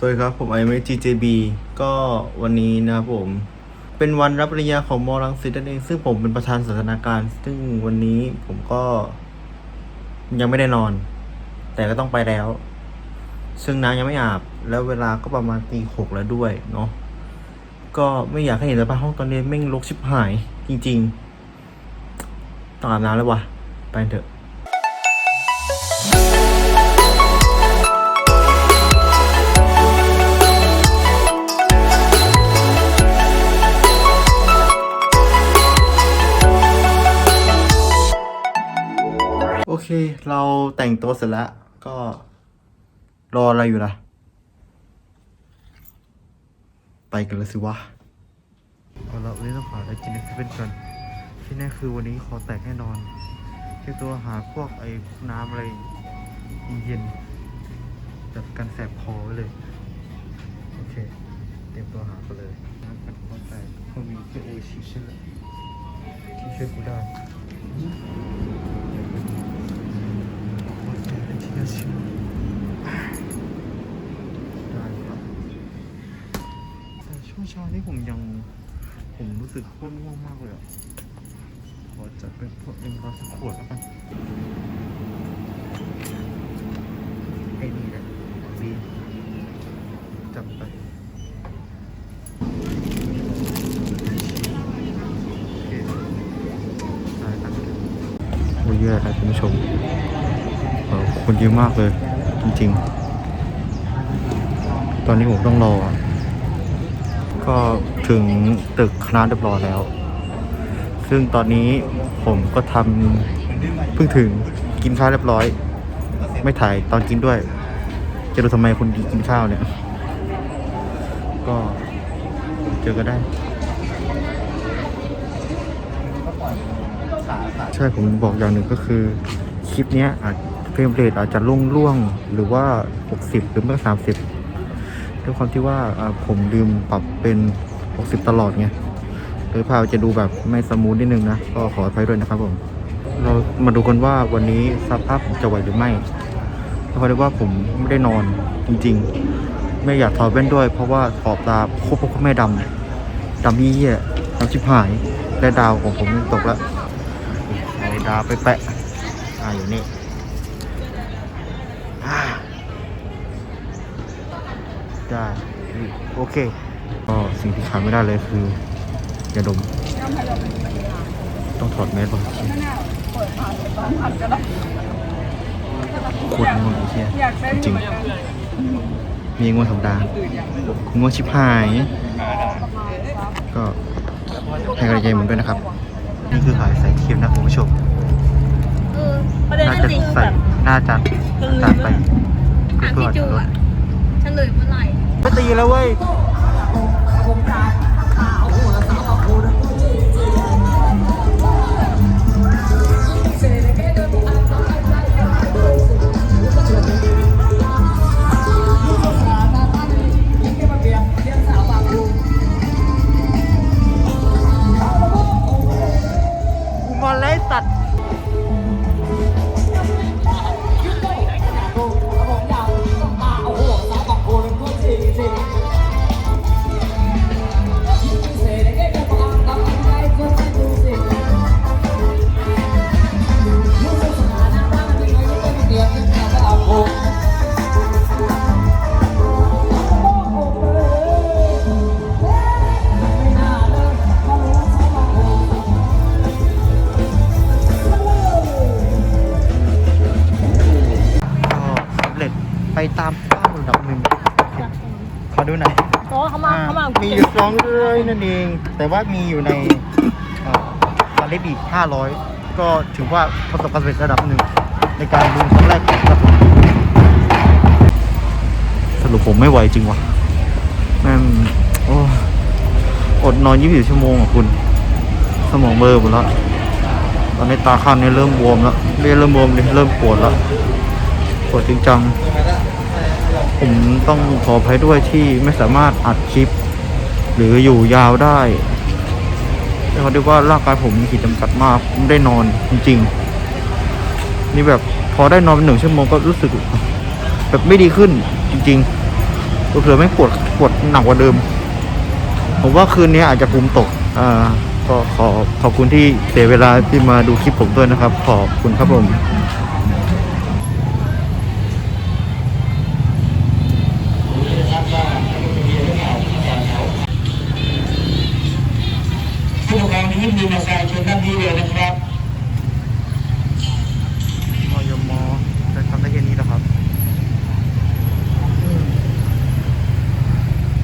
สวัสดีครับ ผมไอเม GJB ก็วันนี้นะครับผม เป็นวันรับปริญญาของมอรังสิตนั่นเอง ซึ่งผมเป็นประธานสันทนาการ ซึ่งวันนี้ผมก็ยังไม่ได้นอน แต่ก็ต้องไปแล้ว ซึ่งน้ำยังไม่อาบ แล้วเวลาก็ประมาณตีหกแล้วด้วยเนาะก็ไม่อยากให้เห็นสภาพห้องตอนนี้แม่งรกชิบหาย จริง ๆ ต้องอาบน้ำแล้ววะไปเถอะ เค เราแต่งตัวเสร็จแล้ว ก็รออะไรอยู่ล่ะ ไปกันเลยสิวะ เอาละวันนี้ต้องหาอะไรกินในเซเว่นกันที่แน่คือวันนี้ขอแตกแน่นอนเตรียมตัวหาพวกไอ้น้ำอะไรเย็นๆจัดการแสบคอไว้เลย โอเค เตรียมตัวหาไปเลยน้ำกัดคอแตกเขามีแค่โอชิใช่ไหมที่ช่วยกูได้ ที่น่าเชื่อ ได้ครับแต่ช่วงเช้านี้ผมยัง ผมรู้สึกโคตรง่วงมากเลยอะ ขอจัดเป็นพวกเอ็มร้อยสักขวดแล้วกันไอ้นี่แหละดีจับไปโอเคได้ครับโอ้ยเยอะครับคุณผู้ชมเออ คนเยอะมากเลย จริงๆ ตอนนี้ผมต้องรอ ก็ถึงตึกคณะเรียบร้อยแล้ว ซึ่งตอนนี้ผมก็ทำเพิ่งถึงกินข้าวเรียบร้อย ไม่ถ่ายตอนกินด้วย จะดูทำไมคุณกินข้าวเนี่ย ก็เจอกันได้ใช่ผมบอกอย่างหนึ่งก็คือ คลิปนี้อาจ รมเรทอาจจะล่วงล่วงๆหรือว่า 60 หรือไม่ก็30 ด้วยความที่ว่าผมลืมปรับเป็น 60 ตลอดไงเลยภาพจะดูแบบไม่สมูทนิดนึงนะ ก็ขออภัยด้วยนะครับผม เรามาดูกันว่าวันนี้สภาพผมจะไหวหรือไม่เพราะว่าผมไม่ได้นอนจริงๆ ไม่อยากถอดแว่นด้วย เพราะว่าขอบตาโคตรโคตรไม่ดำดำยี่เหี้ยดำชิบหายและดาวของผมตกแล้วเอาดาวไปแปะอ่าอยู่นี่อ่า ได้โอเค ก็สิ่งที่ขาดไม่ได้เลยคือยาดม ต้องถอดแมสก่อนโคตรง่วงไอ้เหี้ยจริงๆมีง่วงธรรมดาง่วงชิบหาย ก็ให้กำลังใจผมด้วยนะครับ นี่คือหายใส่เค็มนะคุณผู้ชมเออประเด็นน่านั่นจะจริงใส่แบบหน้าจานจานไปถามพี่จูอะ เฉลยเมื่อไหร่ไปตีแล้วเว้ย มีอยู่สองเลยนั่นเอง แต่ว่ามีอยู่ในตอนเลบอีกห้าร้อยก็ถือว่าประสบความสำเร็จระดับหนึ่ง ในการดูครั้งแรกของผมสรุปผมไม่ไหวจริงวะแม่งโอ้อดนอนยี่สิบชั่วโมงอะคุณ สมองเบลอหมดแล้วตอนนี้ตาข้างนี้เริ่มบวมแล้วเรียเริ่มบวมเลยเริ่มปวดแล้วปวดจริงจังผมต้องขออภัยด้วยที่ไม่สามารถอัดคลิป หรืออยู่ยาวได้เขาเรียกว่าร่างกายผมมีขีดจำกัดมากไม่ได้นอนจริงๆนี่แบบพอได้นอนเป็นหนึ่งชั่วโมงก็รู้สึก แบบไม่ดีขึ้นจริงๆเผื่อไม่ปวดปวดหนักกว่าเดิม ผมว่าคืนนี้อาจจะภูมิตกอ่าก็ขอขอบคุณที่เสียเวลาที่มาดูคลิปผมด้วยนะครับ ขอบคุณครับผม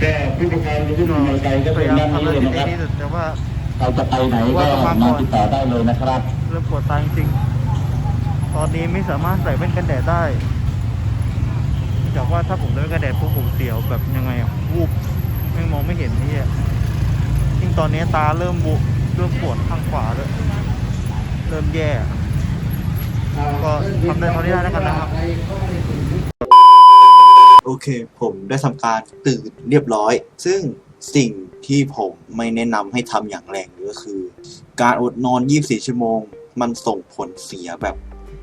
แต่ผู้ปกครองที่มีประชาชนก็พเป็นยายามด้านทำนี้ได้เลยนะครับดีที่สุดแต่ว่าเราจะไปไหนก็มาติดต่อได้เลยนะครับเริ่มปวดตาจริงๆตอนนี้ไม่สามารถใส่แว่นกันแดดได้เนื่องจากว่าถ้าผมใส่แว่นกันแดดปุ๊บผมเสียวแบบยังไงอะวูบไม่มองไม่เห็นนี่อะยิ่งตอนนี้ตาเริ่มบุเริ่มปวดข้างขวาเลยเริ่มแย่ก็ทำได้เท่าที่ได้แล้วกันนะครับ โอเค ผมได้ทำการตื่นเรียบร้อย ซึ่งสิ่งที่ผมไม่แนะนำให้ทำอย่างแรงเลยก็คือ การอดนอน 24 ชั่วโมง มันส่งผลเสียแบบ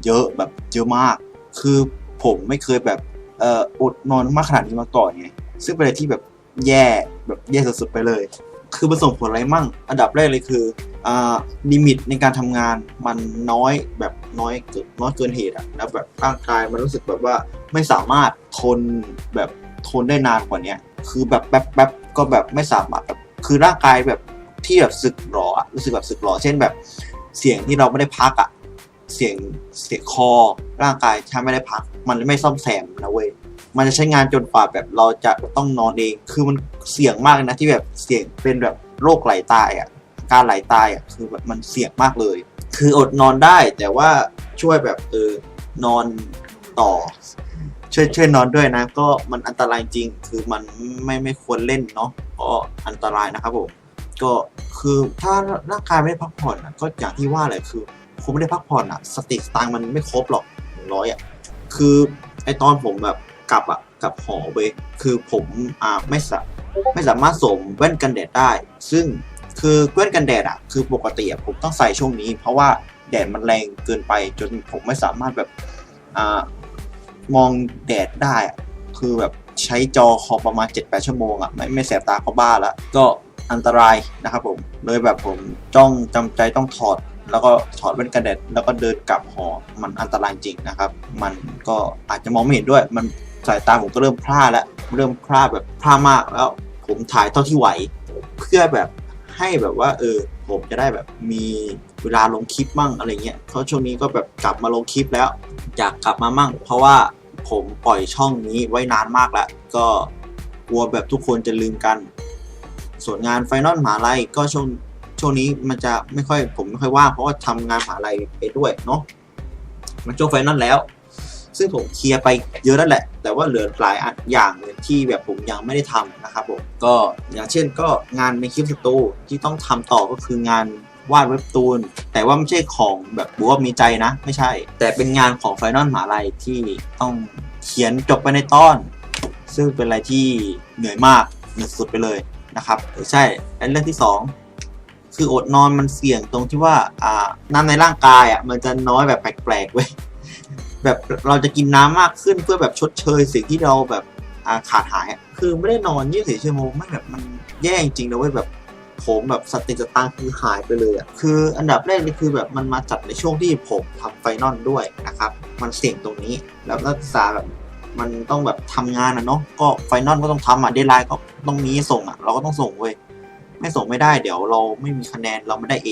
เยอะแบบเยอะมาก คือผมไม่เคยแบบเอ่ออดนอนมากขนาดนี้มาก่อนไง ซึ่งเป็นอะไรที่แบบแย่แบบแย่สุดๆไปเลย คือมันส่งผลอะไรมั่ง อันดับแรกเลยคืออ่าลิมิตในการทำงานมันน้อยแบบน้อยเกินน้อยเกินเหตุอะแล้วแบบร่างกายมันรู้สึกแบบว่า ไม่สามารถทนแบบทนได้นานกว่าเนี้ยคือแบบแป๊บแป๊บๆก็แบบไม่สามารถแบบคือร่างกายแบบที่แบบสึกหรออะรู้สึกแบบสึกหรอเช่นแบบ เสียงที่เราไม่ได้พักอะเสียงเสียงคอ ร่างกายถ้าไม่ได้พัก มันไม่ซ่อมแซมนะเว้ยมันจะใช้งานจนกว่าแบบเราจะต้องนอนเอง คือมันเสี่ยงมากนะที่แบบเสี่ยงเป็นแบบโรคไหลตายอะ การไหลตายอะคือแบบมันเสี่ยงมากเลย คืออดนอนได้แต่ว่าช่วยแบบเออนอนต่อ ช่วยช่วยนอนด้วยนะ ก็มันอันตรายจริง คือมันไม่ไม่ควรเล่นเนาะเพราะอันตรายนะครับผมก็คือถ้าร่างกายไม่ได้พักผ่อนอะก็อย่างที่ว่าเลยคือคุณไม่ได้พักผ่อนอะ สติสตางค์มันไม่ครบหรอกหนึ่งร้อยอะคือไอตอนผมแบบกลับอะกลับหอเว้ยคือผมอ่าไม่สาไม่สามารถสวมแว่นกันแดดได้ ซึ่งคือแว่นกันแดดอะคือปกติอะผมต้องใส่ช่วงนี้ เพราะว่าแดดมันแรงเกินไปจนผมไม่สามารถแบบอ่า มองแดดได้คือแบบใช้จอคอประมาณ 7-8 ชั่วโมงอะไม่ไม่แสบตาเขาบ้าแล้วก็อันตรายนะครับผมเลยแบบผมจ้องจำใจต้องถอด แล้วก็ถอดแว่นกันแดดแล้วก็เดินกลับหอมันอันตรายจริงนะครับ มันก็อาจจะมองไม่เห็นด้วย มันสายตาผมก็เริ่มพร่าแล้วเริ่มพร่าแบบพร่ามากแล้ว ผมถ่ายเท่าที่ไหว เพื่อแบบให้แบบว่าเออผมจะได้แบบมี เวลาลงคลิปมั่งอะไรเงี้ยเพราะช่วงนี้ก็แบบกลับมาลงคลิปแล้ว อยากกลับมามั่ง เพราะว่าผมปล่อยช่องนี้ไว้นานมากแล้ว ก็กลัวแบบทุกคนจะลืมกัน ส่วนงานไฟนอลมหาลัยก็ช่วงช่วงนี้มันจะไม่ค่อยผมไม่ค่อยว่างเพราะว่าทำงานมหาลัยไปด้วยเนาะมันช่วงไฟนอลแล้ว ซึ่งผมเคลียร์ไปเยอะแล้วแหละ แต่ว่าเหลือหลายอย่างที่แบบผมยังไม่ได้ทำนะครับผมก็อย่างเช่นก็งานในคลิปสตูที่ต้องทำต่อก็คืองาน วาดเว็บตูน แต่ว่าไม่ใช่ของแบบบัวมีใจนะ ไม่ใช่ แต่เป็นงานของไฟนอลมหาลัยที่ต้องเขียนจบไปในตอน ซึ่งเป็นอะไรที่เหนื่อยมากเหนื่อยสุดไปเลยนะครับใช่และเรื่องที่สองคืออดนอนมันเสี่ยงตรงที่ว่าอ่าน้ำในร่างกายอะมันจะน้อยแบบแปลกๆเว้ยแบบเราจะกินน้ำมากขึ้นเพื่อแบบชดเชยสิ่งที่เราแบบอ่าขาดหาย คือไม่ได้นอน24ชั่วโมงไม่แบบมันแย่จริงๆนะเว้ยแบบ ผมแบบสติสตังคือหายไปเลยอะคืออันดับแรกเลยคือแบบมันมาจัดในช่วงที่ผมทำไฟนอลด้วยนะครับ มันเสี่ยงตรงนี้แล้วนักศึกษาแบบมันต้องแบบทำงานอะเนาะก็ไฟนอลก็ต้องทำอะเดไลน์ก็ต้องมีส่งอะเราก็ต้องส่งเว้ยไม่ส่งไม่ได้เดี๋ยวเราไม่มีคะแนนเราไม่ได้เอ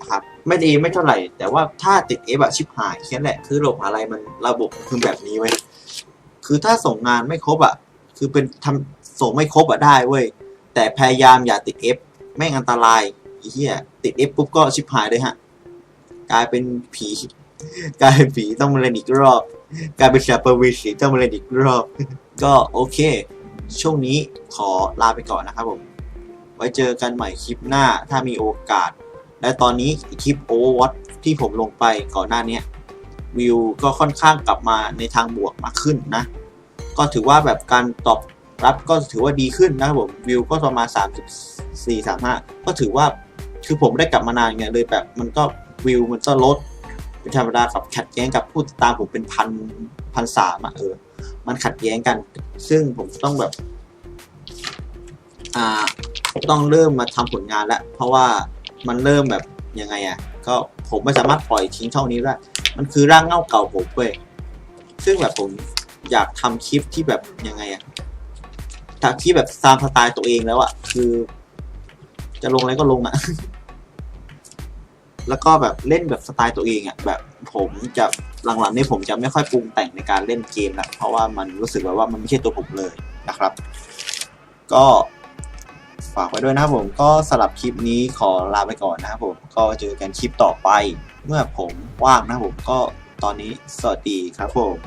นะครับไม่ได้ไม่เท่าไหร่ แต่ว่าถ้าติดเอแบบชิบหายแค่นั้นแหละคือระบบมหาอะไรมันระบบคือแบบนี้เว้ยคือถ้าส่งงานไม่ครบอะคือเป็นทำส่งไม่ครบอะได้เว้ยแต่พยายามอย่าติด F ไม่งอันตรายไอ้เหี้ยติด F ปุ๊บก็ชิบหายเลยฮะ กลายเป็นผีกลายเป็นผีต้องมาเล่นอีกรอบ กลายเป็นชาปอร์วิชีต้องมาเล่นอีกรอบ ก็โอเค ช่วงนี้ขอลาไปก่อนนะครับผม ไว้เจอกันใหม่คลิปหน้าถ้ามีโอกาส และตอนนี้คลิป Overwatch ที่ผมลงไปก่อนหน้านี้วิวก็ค่อนข้างกลับมาในทางบวกมากขึ้นนะ ก็ถือว่าแบบการตอบ รับก็ถือว่าดีขึ้นนะครับผมวิวก็ประมาณ34 35ก็ถือว่าคือผมได้กลับมานานไงเลยแบบมันก็วิวมันก็ลดเป็นธรรมดากับขัดแย้งกับผู้ติดตามผมเป็นพันพันสามอะเออ มันขัดแย้งกัน ซึ่งผมต้องแบบ อ่าต้องเริ่มมาทำผลงานแล้ว เพราะว่ามันเริ่มแบบยังไงอะ่ะก็ผมไม่สามารถปล่อยทิ้งช่องนี้ได้มันคือร่างเงาเก่าผมเว้ยซึ่งแบบผมอยากทำคลิปที่แบบยังไงอะ ทำคลิปแบบตามสไตล์ตัวเองแล้วอะคือ จะลงอะไรก็ลงอะแล้วก็แบบเล่นแบบสไตล์ตัวเองอะแบบผมจะหลังๆนี่ผมจะไม่ค่อยปรุงแต่งในการเล่นเกมแล้วเพราะว่ามันรู้สึกแบบว่ามันไม่ใช่ตัวผมเลยนะครับ ก็ฝากไว้ด้วยนะครับผมก็สำหรับคลิปนี้ขอลาไปก่อนนะครับผมก็เจอกันคลิปต่อไป เมื่อผมว่างนะครับผมก็ตอนนี้สวัสดีครับผม